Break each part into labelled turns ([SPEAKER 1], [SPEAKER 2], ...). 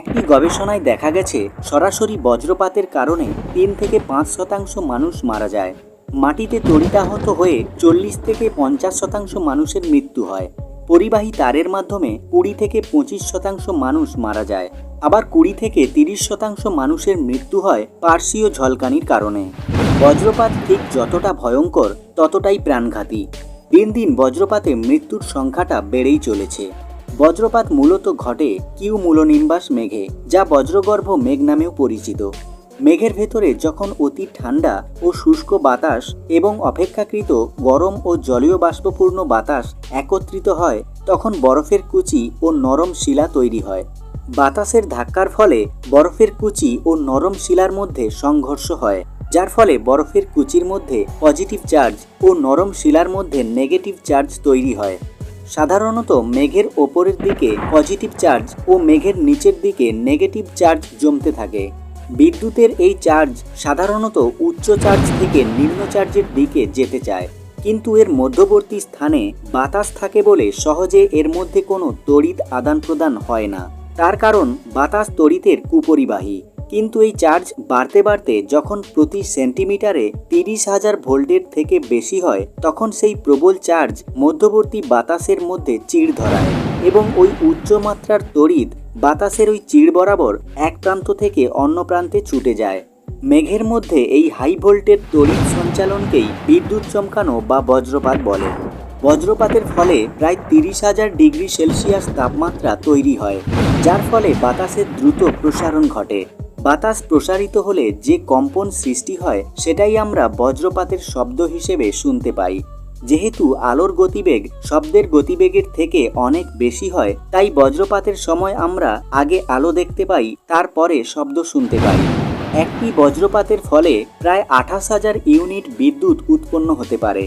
[SPEAKER 1] একটি গবেষণায় দেখা গেছে, সরাসরি বজ্রপাতের কারণে তিন থেকে পাঁচ শতাংশ মানুষ মারা যায়। মাটিতে তড়িতাহত হয়ে চল্লিশ থেকে পঞ্চাশ শতাংশ মানুষের মৃত্যু হয়। পরিবাহী তারের মাধ্যমে কুড়ি থেকে পঁচিশ শতাংশ মানুষ মারা যায়। আবার কুড়ি থেকে তিরিশ শতাংশ মানুষের মৃত্যু হয় পার্শ্বীয় ঝলকানির কারণে। বজ্রপাত ঠিক যতটা ভয়ঙ্কর, ততটাই প্রাণঘাতী। দিন দিন বজ্রপাতে মৃত্যুর সংখ্যাটা বেড়েই চলেছে। বজ্রপাত মূলত ঘটে কিউ মূলনিম্বাস মেঘে, যা বজ্রগর্ভ মেঘ নামেও পরিচিত। মেঘের ভেতরে যখন অতি ঠান্ডা ও শুষ্ক বাতাস এবং অপেক্ষাকৃত গরম ও জলীয় বাষ্পপূর্ণ বাতাস একত্রিত হয়, তখন বরফের কুচি ও নরম শিলা তৈরি হয়। বাতাসের ধাক্কার ফলে বরফের কুচি ও নরম শিলার মধ্যে সংঘর্ষ হয়, যার ফলে বরফের কুচির মধ্যে পজিটিভ চার্জ ও নরম শিলার মধ্যে নেগেটিভ চার্জ তৈরি হয়। সাধারণত মেঘের ওপরের দিকে পজিটিভ চার্জ ও মেঘের নিচের দিকে নেগেটিভ চার্জ জমতে থাকে। বিদ্যুতের এই চার্জ সাধারণত উচ্চ চার্জ থেকে নিম্ন চার্জের দিকে যেতে চায়। কিন্তু এর মধ্যবর্তী স্থানে বাতাস থাকে বলে সহজে এর মধ্যে কোনো তড়িৎ আদান প্রদান হয় না। তার কারণ বাতাস তড়িতের কুপরিবাহী। কিন্তু এই চার্জ বাড়তে বাড়তে যখন প্রতি সেন্টিমিটারে তিরিশ হাজার ভোল্টের থেকে বেশি হয়, তখন সেই প্রবল চার্জ মধ্যবর্তী বাতাসের মধ্যে চিড় ধরায় এবং ওই উচ্চমাত্রার তড়িৎ বাতাসের ওই চিড় বরাবর এক প্রান্ত থেকে অন্য প্রান্তে ছুটে যায়। মেঘের মধ্যে এই হাই ভোল্টের তড়িৎ সঞ্চালনকেই বিদ্যুৎ চমকানো বা বজ্রপাত বলে। বজ্রপাতের ফলে প্রায় তিরিশ হাজার ডিগ্রি সেলসিয়াস তাপমাত্রা তৈরি হয়, যার ফলে বাতাসের দ্রুত প্রসারণ ঘটে। বাতাস প্রসারিত হলে যে কম্পন সৃষ্টি হয়, সেটাই আমরা বজ্রপাতের শব্দ হিসেবে শুনতে পাই। যেহেতু আলোর গতিবেগ শব্দের গতিবেগের থেকে অনেক বেশি হয়, তাই বজ্রপাতের সময় আমরা আগে আলো দেখতে পাই, তারপরে শব্দ শুনতে পাই। একটি বজ্রপাতের ফলে প্রায় আঠাশ হাজার ইউনিট বিদ্যুৎ উৎপন্ন হতে পারে।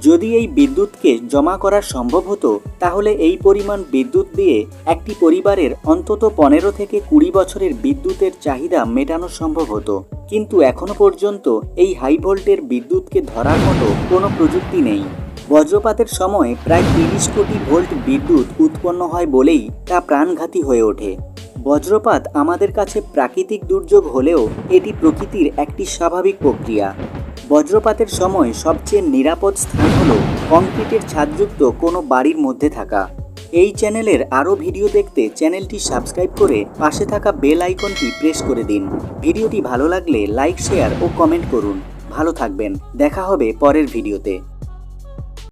[SPEAKER 1] যদি এই বিদ্যুৎকে জমা করা সম্ভব হতো, তাহলে এই পরিমাণ বিদ্যুৎ দিয়ে একটি পরিবারের অন্তত পনেরো থেকে কুড়ি বছরের বিদ্যুতের চাহিদা মেটানো সম্ভব হতো। কিন্তু এখনও পর্যন্ত এই হাই ভোল্টের বিদ্যুৎকে ধরার মতো কোনো প্রযুক্তি নেই। বজ্রপাতের সময় প্রায় তিরিশ কোটি ভোল্ট বিদ্যুৎ উৎপন্ন হয় বলেই তা প্রাণঘাতী হয়ে ওঠে। বজ্রপাত আমাদের কাছে প্রাকৃতিক দুর্যোগ হলেও এটি প্রকৃতির একটি স্বাভাবিক প্রক্রিয়া। বজ্রপাতের সময় সবচেয়ে নিরাপদ স্থান হল কংক্রিটের ছাদযুক্ত কোনো বাড়ির মধ্যে থাকা। এই চ্যানেলের আরও ভিডিও দেখতে চ্যানেলটি সাবস্ক্রাইব করে পাশে থাকা বেল আইকনটি প্রেস করে দিন। ভিডিওটি ভালো লাগলে লাইক, শেয়ার ও কমেন্ট করুন। ভালো থাকবেন। দেখা হবে পরের ভিডিওতে।